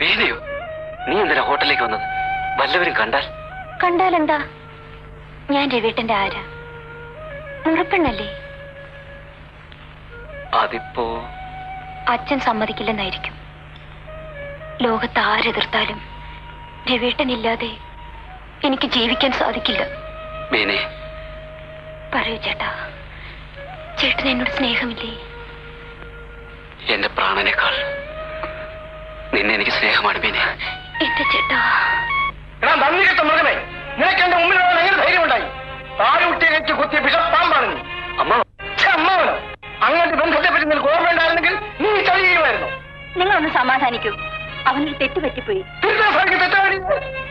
ബീനയോ നീ എന്തിനാ ഹോട്ടലിലേക്ക് വന്നത്? വല്ലവരും കണ്ടാൽ? കണ്ടാൽ എന്താ ഞാൻ രവീട്ടന്റെ ആരാ? മുറപ്പെണ്ണല്ലേ അതിപ്പോ? അച്ഛൻ സമ്മതിക്കില്ലെന്നായിരിക്കും. ലോകത്ത് ആരെതിർത്താലും രവീട്ടനില്ലാതെ എനിക്ക് ജീവിക്കാൻ സാധിക്കില്ല. പറയൂ ചേട്ടാ. ചേട്ടൻ എന്നോട് സ്നേഹമില്ലേ? എന്റെ പ്രാണനേക്കാൾ സ്നേഹമാണ് മീനെ എന്റെ ചേട്ടാ. എടാ നന്ദി കെട്ട മൃഗമേ നിനക്ക് എന്റെ മുമ്പിൽ എങ്ങനെ ധൈര്യമുണ്ടായി? താഴെ കെട്ടി കുത്തിയ പിഷപ്പാമ്പാണ് നീ അമ്മ. അമ്മാവനോ. അങ്ങനത്തെ ബന്ധത്തെ പറ്റി നിനക്ക് ഓർമ്മയുണ്ടായിരുന്നെങ്കിൽ നീ ചതി നിങ്ങൾ ഒന്ന് സമാധാനിക്കൂ അവനൊരു തെറ്റ് പറ്റിപ്പോയി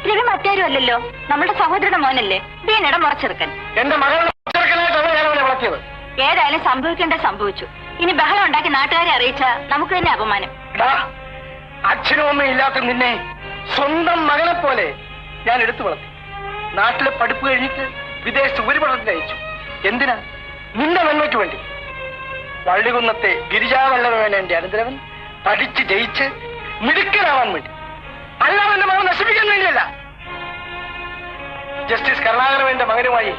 രവി മറ്റാരും അല്ലല്ലോ നമ്മുടെ സഹോദരന്റെ മോനല്ലേ. വീണയുടെ മുറച്ചെറുക്കൻ. എന്റെ മകളുടെ വളർത്തിയത്. ഏതായാലും സംഭവിക്കേണ്ട സംഭവിച്ചു. ഇനി ബഹളം ഉണ്ടാക്കി നാട്ടുകാരെ അറിയിച്ച നമുക്ക് തന്നെ അപമാനം. അച്ഛനും അമ്മയും ഇല്ലാത്ത നിന്നെ സ്വന്തം മകനെ പോലെ ഞാൻ എടുത്തു വളർത്തി. നാട്ടിലെ പഠിപ്പ് കഴിഞ്ഞിട്ട് വിദേശത്ത് ഉപരിപഠനത്തിന് അയച്ചു. എന്തിനാ? നിന്റെ നന്മയ്ക്ക് വേണ്ടി. വള്ളികുന്നത്തെ ഗിരിജാവല്ലവനെ എന്റെ അനന്തരവൻ പഠിച്ച് ജയിച്ച് മിടുക്കനാവാൻ വേണ്ടി. അല്ലാതെ മകൻ നശിപ്പിക്കാൻ വേണ്ടിയല്ല. ജസ്റ്റിസ് കരുണാകരവന്റെ മകനുമായി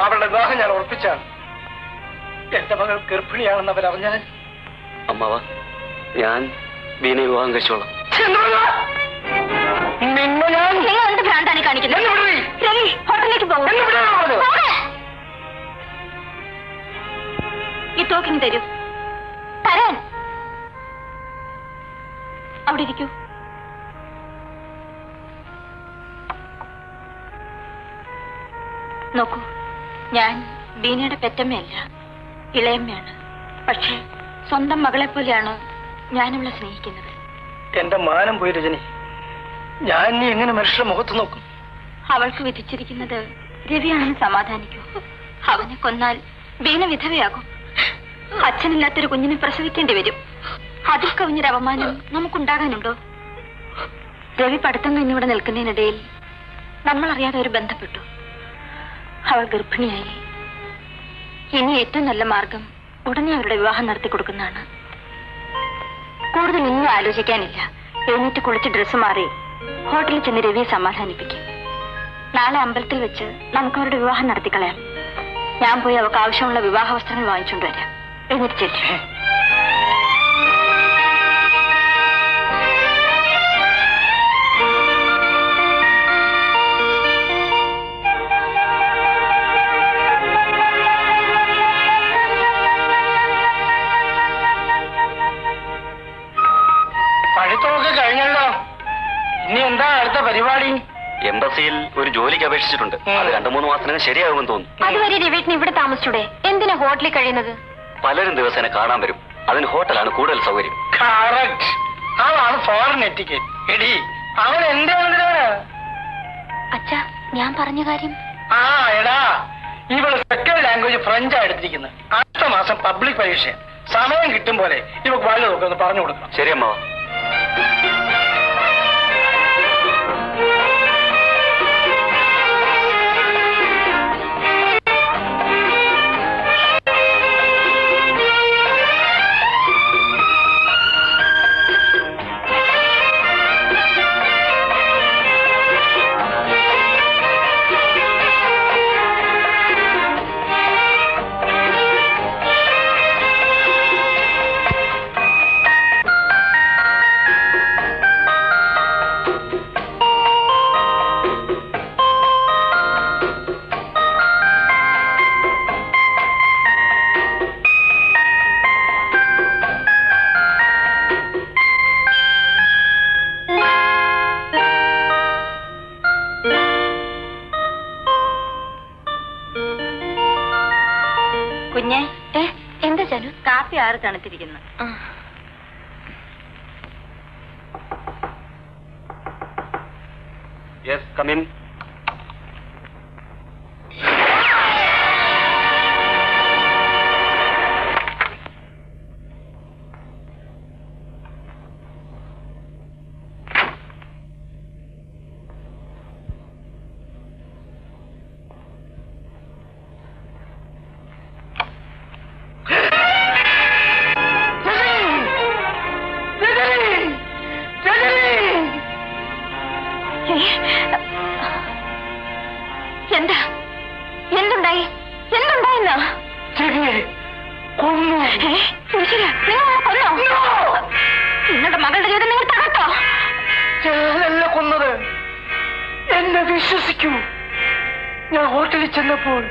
അവളുടെ വിവാഹം ഞാൻ ഉറപ്പിച്ചാണ്. എന്റെ മകൾ ഗർഭിണിയാണെന്ന് അവരറിഞ്ഞാൽ? അമ്മാവ ഞാൻ ബീനെ വിവാഹം കഴിച്ചോളാം. നിങ്ങൾ എന്ത് ഭ്രാന്താണ് കാണിക്കുന്നത്. രവി ഹോട്ടലിലേക്ക് പോകും? ഈ തോക്കിങ് തരൂ. തരാൻ. അവിടെ ഇരിക്കൂ. നോക്കൂ ഞാൻ ബീനയുടെ പെറ്റമ്മയല്ല ഇളയമ്മയാണ്. പക്ഷേ സ്വന്തം മകളെ പോലെയാണ് ഞാനവളെ സ്നേഹിക്കുന്നത്. എന്റെ മാനം പോയി രജനി. ഞാൻ നീ എങ്ങനെ മനുഷ്യരുടെ മുഖത്ത് നോക്കും? അവൾക്ക് വിധിച്ചിരിക്കുന്നത് രവിയാണെന്ന് സമാധാനിക്കൂ. അവനെ കൊന്നാൽ വീണ വിധവയാകും. അച്ഛനില്ലാത്തൊരു കുഞ്ഞിനെ പ്രസവിക്കേണ്ടി വരും. അതിൽ കവിഞ്ഞൊരു അപമാനം നമുക്കുണ്ടാകാനുണ്ടോ? രവി പഠിത്തം കഴിഞ്ഞിവിടെ നിൽക്കുന്നതിനിടയിൽ നമ്മൾ അറിയാതെ ഒരു ബന്ധപ്പെട്ടു. അവൾ ഗർഭിണിയായി. ഇനി ഏറ്റവും നല്ല മാർഗം ഉടനെ അവരുടെ വിവാഹം നടത്തി കൊടുക്കുന്നതാണ് കൂടുതൽ ഇന്നും ആലോചിക്കാനില്ല. എഴുന്നേറ്റ് കുളിച്ച് ഡ്രസ്സ് മാറി ഹോട്ടലിൽ ചെന്ന് രവിയെ സമാധാനിപ്പിക്കും. നാളെ അമ്പലത്തിൽ വെച്ച് നമുക്ക് അവരുടെ വിവാഹം നടത്തിക്കളയാം. ഞാൻ പോയി അവർക്ക് ആവശ്യമുള്ള വിവാഹ വസ്ത്രങ്ങൾ വാങ്ങിച്ചുകൊണ്ടുവരാം എഴുന്നേറ്റ് ചെല്ലു ഇനി എന്താ അടുത്ത പരിപാടി? എംബസിയിൽ ഒരു ജോലിക്ക് അപേക്ഷിച്ചിട്ടുണ്ട്. അത് രണ്ടു മൂന്ന് മാസത്തിനകം ശരിയാകുമെന്ന് തോന്നുന്നു. അതുവരെ രവീട്ടിന് ഇവിടെ താമസിച്ചൂടെ? എന്തിനാ ഹോട്ടലിൽ കഴിയുന്നത്? പലരും ദിവസേന കാണാൻ വരും. അതിന് ഹോട്ടലാണ് കൂടുതൽ സൗകര്യം. അവളാണ് ഫോറിൻ എറ്റിക്കറ്റ് എടി അവൻ എന്റെ അച്ഛാ ഞാൻ പറഞ്ഞ കാര്യം? ആ എടാ ഇവൾ സെക്കൻഡ് ലാംഗ്വേജ് ഫ്രഞ്ചാ എടുത്തിരിക്കുന്നത് അടുത്ത മാസം പബ്ലിക് പരീക്ഷ സമയം കിട്ടും പോലെ ഇവക്ക് വളരെ നോക്കി ഒന്ന് പറഞ്ഞു കൊടുക്കണം. ശരി അമ്മാവ. കാപ്പി ആറ് തണുത്തിരിക്കുന്നു. യെസ് കമിൻ അവളെ കൊന്നോ? നിങ്ങളുടെ മകളുടെ ജീവിതം നിങ്ങൾ തകർത്തോ? ഞാനല്ല കൊന്നത്. എന്നെ വിശ്വസിക്കൂ. ഞാൻ ഹോട്ടലിൽ ചെന്നപ്പോൾ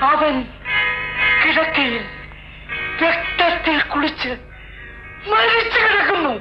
അവൻ കിടക്കയിൽ രക്തത്തിൽ കുളിച്ച് മരിച്ചു കിടക്കുന്നു.